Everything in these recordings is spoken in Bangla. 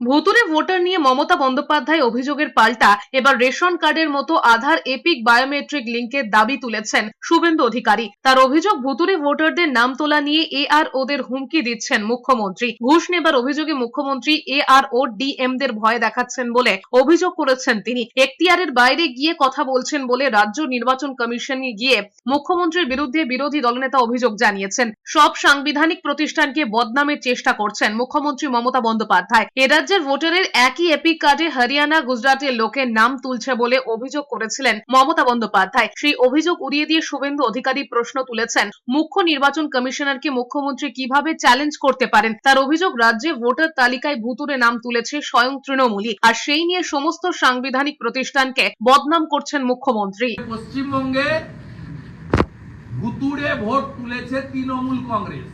ভুতুরে ভোটার নিয়ে মমতা বন্দ্যোপাধ্যায় অভিযোগের পাল্টা এবার রেশন কার্ডের মতো আধার এপিক বায়োমেট্রিক লিঙ্কের দাবি তুলেছেন শুভেন্দু অধিকারী। তার অভিযোগ ভুতুরে ভোটারদের নাম তোলা নিয়ে এ আর ওদের হুমকি দিচ্ছেন মুখ্যমন্ত্রী। ঘুষ নেবার অভিযোগে মুখ্যমন্ত্রী এ আর ও ডিএম দের ভয় দেখাচ্ছেন বলে অভিযোগ করেছেন তিনি। এখতিয়ারের বাইরে গিয়ে কথা বলছেন বলে রাজ্য নির্বাচন কমিশনে গিয়ে মুখ্যমন্ত্রীর বিরুদ্ধে বিরোধী দলনেতা অভিযোগ জানিয়েছেন। সব সাংবিধানিক প্রতিষ্ঠানকে বদনামের চেষ্টা করছেন মুখ্যমন্ত্রী মমতা বন্দ্যোপাধ্যায়। এ রাজ্যের ভোটারের একই এপিক কার্ডে হরিয়ানা গুজরাটের লোকের নাম তুলছে বলে অভিযোগ করেছিলেন মমতা বন্দ্যোপাধ্যায়। সেই অভিযোগ উড়িয়ে দিয়ে শুভেন্দু অধিকারী প্রশ্ন তুলেছেন, মুখ্য নির্বাচন কমিশনারকে মুখ্যমন্ত্রী কীভাবে চ্যালেঞ্জ করতে পারেন? তার অভিযোগ, রাজ্যে ভোটার তালিকায় ভুতুরে নাম তুলেছে স্বয়ং তৃণমূলী আর সেই নিয়ে সমস্ত সাংবিধানিক প্রতিষ্ঠানকে বদনাম করছেন মুখ্যমন্ত্রী। পশ্চিমবঙ্গে ভুতুড়ে ভোট তুলেছে তৃণমূল কংগ্রেস।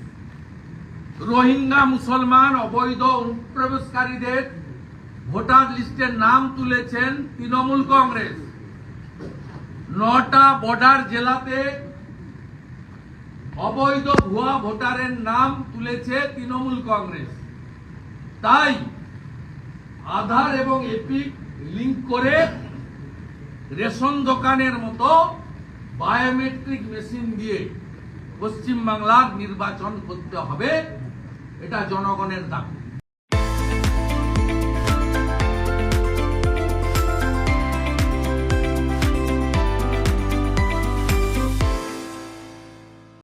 রোহিঙ্গা মুসলমান অবৈধ অনুপ্রবেশকারীদের ভোটার লিস্টের নাম তুলেছেন তৃণমূল কংগ্রেস। নটা বর্ডার জেলাতে অবৈধ ভুয়া ভোটারের নাম তুলেছে তৃণমূল কংগ্রেস। তাই আধার এবং এপিক লিঙ্ক করে রেশন দোকানের মতো বায়োমেট্রিক মেশিন দিয়ে পশ্চিমবাংলার নির্বাচন করতে হবে। এটা জনগণের দাবি।